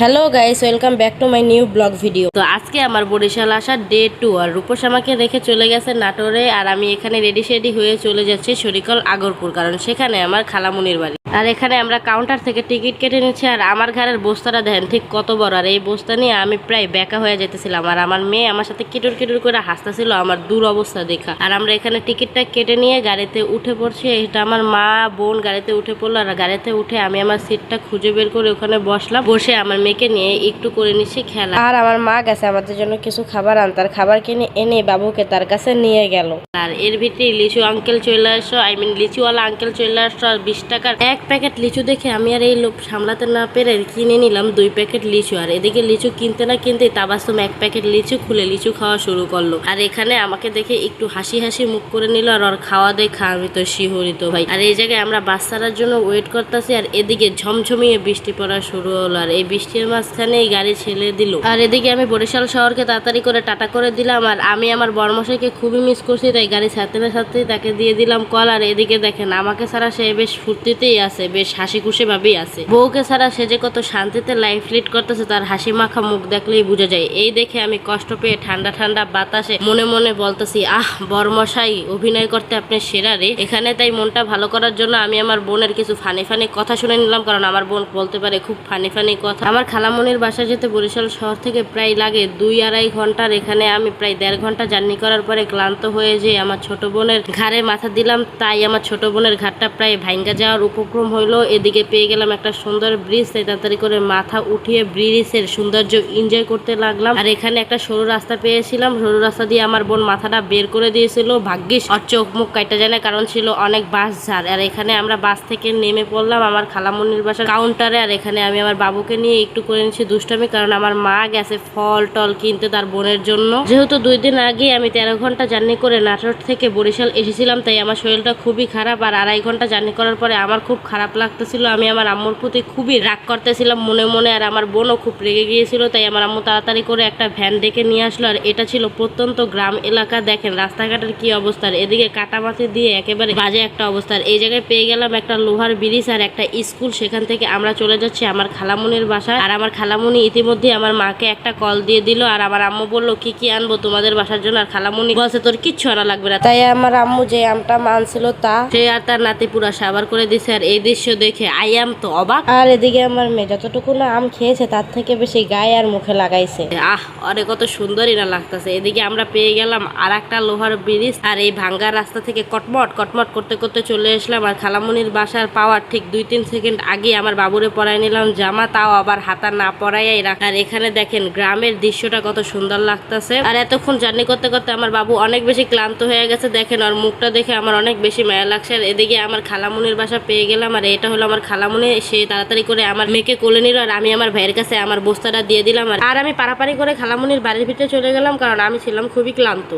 Hello guys, welcome back to my new blog video. তো আজকে আমার বরিশাল আসার ডে টু, আর রূপস আমাকে রেখে চলে গেছে নাটোরে, আর আমি এখানে রেডি সেডি হয়ে চলে যাচ্ছি শরিকল আগরপুর, কারণ সেখানে আমার খালামুনির বাড়ি। আর এখানে আমরা কাউন্টার থেকে টিকিট কেটে নিচ্ছি, আর আমার ঘরের বস্তাটা দেখেন ঠিক কত বড়। আর এই বস্তা নিয়ে আমি প্রায় বেকা হয়ে যেতেছিলাম, আর আমার মেয়ে আমার সাথে কিটুর কিটুর করে হাসতেছিল আমার দূর অবস্থা দেখা। আর আমরা এখানে টিকিটটা কেটে নিয়ে গাড়িতে উঠে পড়ছি, এটা আমার মা বোন গাড়িতে উঠে পড়ল, আর গাড়িতে উঠে আমি আমার সিটটা খুঁজে বের করে ওখানে বসলাম, বসে আমার মেয়েকে নিয়ে একটু করে নিচ্ছি খেলা। আর আমার মা গেছে আমাদের জন্য কিছু খাবার আনতে, আর খাবার কিনে এনে বাবুকে তার কাছে নিয়ে গেল। আর এর ভিতরে লিচু আঙ্কেল চলে আসো আই মিন লিচুওয়ালা আঙ্কেল চলে আসো আর বিশ টাকার এক প্যাকেট লিচু দেখে আমি আর এই লোভ সামলাতে না পেরে কিনে নিলাম দুই প্যাকেট লিচু। আর এদিকে লিচু কিনতে না কিনতে তাবাসুম এক প্যাকেট লিচু খুলে লিচু খাওয়া শুরু করল। আর এখানে আমাকে দেখে একটু হাসি হাসি মুখ করে নিল আর ওর খাওয়া দেখা আমি তো শিহরিত ভাই। আর এই জায়গায় আমরা বাস ছাড়ার জন্য ওয়েট করতেছি আর এদিকে ঝমঝমিয়ে বৃষ্টি পড়া শুরু হলো আর এই বৃষ্টির মাঝখানে এই গাড়ি ছেড়ে দিল। আর এদিকে আমি বরিশাল শহরকে তাড়াতাড়ি করে টাটা করে দিলাম আর আমি আমার বর্মশাইকে খুবই মিস করছি তাই গাড়ি না ছাড়তে তাকে দিয়ে দিলাম কল। আর এদিকে দেখেন আমাকে ছাড়া সে বেশ ফুর্তিতেই আছে, বেশ হাসি খুশি ভাবেই আছে। বউকে ছাড়া সে যে কত শান্তিতে লাইফ লিড করতেছে, তার হাসি মাখা মুখ দেখলেই বোঝা যায়। এই দেখে আমি কষ্ট পেয়ে ঠান্ডা ঠান্ডা বাতাসে মনে মনে বলতেছি, আহ, বর্মশাই, অভিনয় করতে আপনি সেরা রে। এখানে তাই মনটা ভালো করার জন্য আমি আমার বোনের কিছু ফানি ফানি কথা শুনে নিলাম, কারণ আমার বোন বলতে পারে খুব ফানি ফানি কথা। আমার খালামনির বাসা যেতে বরিশাল শহর থেকে প্রায় লাগে দুই আড়াই ঘণ্টার। এখানে আমি প্রায় দেড় ঘণ্টা জার্নি করার পরে ক্লান্ত হয়ে যে আমার ছোট বোনের ঘাড়ে মাথা দিলাম। তাই আমার ছোট বোনের ঘাটটা প্রায় ভাঙ্গা যাওয়ার উপক্রম হইল। এদিকে পেয়ে গেলাম একটা সুন্দর ব্রিজ তাই তাড়াতাড়ি করে মাথা উঠিয়ে ব্রিজের সৌন্দর্য এনজয় করতে লাগলাম। আর এখানে একটা সরু রাস্তা পেয়েছিলাম। সরু রাস্তা দিয়ে আমার বোন মাথাটা বের করে দিয়েছিল। ভাগ্যিস আর চোখ মুখ কাটা যায় না, কারণ ছিল অনেক বাস ঝাড়। আর এখানে আমরা বাস থেকে নেমে পড়লাম আমার খালামনির বাসার কাউন্টারে আর এখানে আমি আমার বাবুকে নিয়ে একটু করে নিচ্ছি দুষ্টামি, কারণ আমার মা গেছে ফল টল কিনতে তার বোনের জন্য। যেহেতু দুই দিন আগে আমি তেরো ঘণ্টা জার্নি করে নাটোর থেকে বরিশাল এসেছিলাম, তাই আমার শরীরটা খুবই খারাপ। আর আড়াই ঘণ্টা জার্নি করার পরে আমার খুব খারাপ লাগতেছিল। আমি আমার আম্মুর প্রতি খুবই রাগ করতেছিলাম মনে মনে, আর আমার বোনও খুব রেগে গিয়েছিল, তাই আমার আম্মু তাড়াতাড়ি করে একটা ভ্যান ডেকে নিয়ে আসলো। আর এটা ছিল প্রত্যন্ত গ্রাম এলাকা, দেখেন রাস্তাঘাটের কি অবস্থা। এদিকে কাটামাতি দিয়ে একেবারে বাজে একটা অবস্থা। এই জায়গায় পেয়ে গেলাম একটা লোহার ব্রিজ আর একটা স্কুল। সেখান থেকে আমরা চলে যাচ্ছি আমার খালামুনির বাসায়। আর আমার খালামুনি ইতিমধ্যে আমার মাকে একটা কল দিয়ে দিল, আর আমার আম্মু বলল, কি কি আনব তোমাদের বাসার জন্য? আর খালামুনি বলছে, তোর কিচ্ছু আনা লাগবে না। তাই আমার আম্মু যে আমটা মানছিল তা সে আর তার নাতি পুরা সাবার করে দিছে। আর এই দৃশ্য দেখে আই আম তো অবাক। আর এদিকে আমার মেয়ে যতটুকু না আম খেয়েছে তার থেকে বেশি গায়ে আর মুখে লাগাইছে। আহ অরে কত সুন্দরই না লাগতেছে। এদিকে আমরা পেয়ে গেলাম আর একটা লোহার ব্রিজ আর এই ভাঙ্গা রাস্তা থেকে কটমট কটমট করতে করতে চলে আসলাম আর খালামুনির বাসার পাওয়ার ঠিক দুই তিন সেকেন্ড আগে আমার বাবুরে পরাই নিলাম জামা তাও আবার হাতা না পরাইয়াই রাখ আর এখানে দেখেন গ্রামের দৃশ্যটা কত সুন্দর লাগতেছে। আর এতক্ষণ জার্নি করতে করতে আমার বাবু অনেক বেশি ক্লান্ত হয়ে গেছে। দেখেন আর মুখটা দেখে আমার অনেক বেশি মায়া লাগছে। আর এদিকে আমার খালামুনির বাসা পেয়ে গেলাম আর, এটা হলো আমার খালামনে, সে তাড়াতাড়ি করে আমার মেয়েকে কোলে নিল আর আমি আমার ভাইয়ের কাছে আমার বস্তাটা দিয়ে দিলাম আর আর আমি পারাপারি করে খালামুনির বাড়ির ভিতরে চলে গেলাম, কারণ আমি ছিলাম খুবই ক্লান্ত।